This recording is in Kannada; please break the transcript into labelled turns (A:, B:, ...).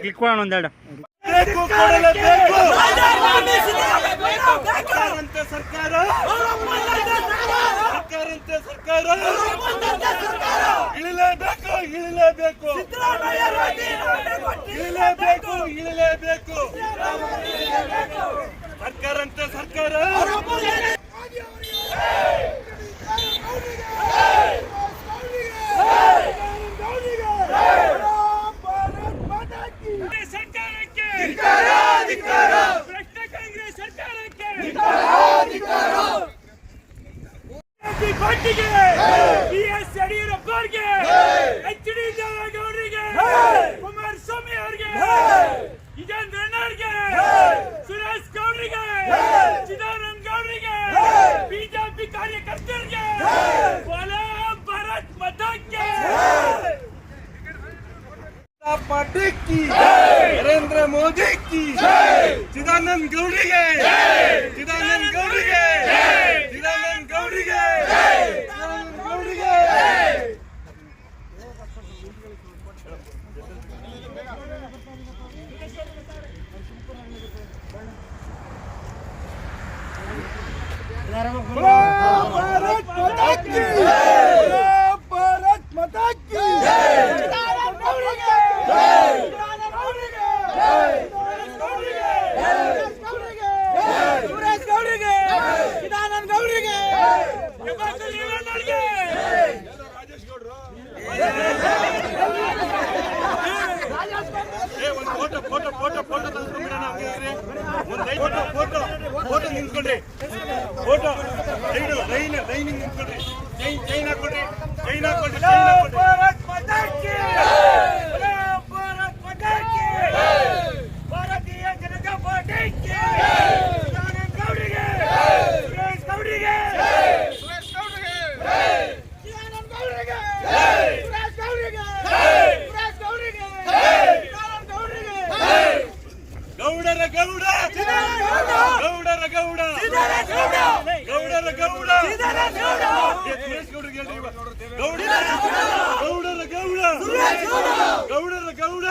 A: ಕ್ಲಿಕ್ ಮಾಡೋಣ ಒಂದೆರಡು
B: ಬೇಕು. ಸರ್ಕಾರಂತೆ ಸರ್ಕಾರ. ಸರ್ಕಾರಂತೆ ಸರ್ಕಾರ. ಇಳಿಲೇಬೇಕು ಇಳಿಲೇಬೇಕು. ಇಳಿಲೇಬೇಕು ಇಳಿಲೇಬೇಕು. ಸರ್ಕಾರಂತೆ ಸರ್ಕಾರ.
C: ಪಾರ್ಟಿಗೆ ಬಿ ಎಸ್ ಯಡಿಯೂರಪ್ಪ ಅವರಿಗೆ ಎಚ್ ಡಿ ದೇವೇಗೌಡರಿಗೆ ಕುಮಾರಸ್ವಾಮಿ ಅವರಿಗೆ ವಿಜೇಂದ್ರ ಅವರಿಗೆ ಸುರೇಶ್ ಗೌಡರಿಗೆ ಚಿದಾನಂದ ಗೌಡರಿಗೆ ಬಿಜೆಪಿ ಕಾರ್ಯಕರ್ತರಿಗೆ ಬೋಲೋ ಭಾರತ್ ಮತಕ್ಕೆ
B: ಪಾರ್ಟಿ ಕಿ ನರೇಂದ್ರ ಮೋದಿ ಕಿ Chidananda ಗೌಡಿಗೆ
C: photo photo photo
B: photo ತೆಗೆದುಕೊಂಡ್ಬಿಡೋಣ ಫೋಟೋ ನಿಂತ್ಕೊಂಡ್ರಿ. ಫೋಟೋ ಲೈನ್ ಲೈನ್ ನಿಂತ್ಕೊಂಡ್ರಿ. ಜೈನ್ ಜೈನ್ ಹಾಕೊಂಡ್ರಿ ಜೈನ್ ಹಾಕೊಂಡ್ರಿ ಗೌಡರ ಗೌಡ ಗೌಡರ ಗೌಡ ಗೌಡರ ಗೌಡ.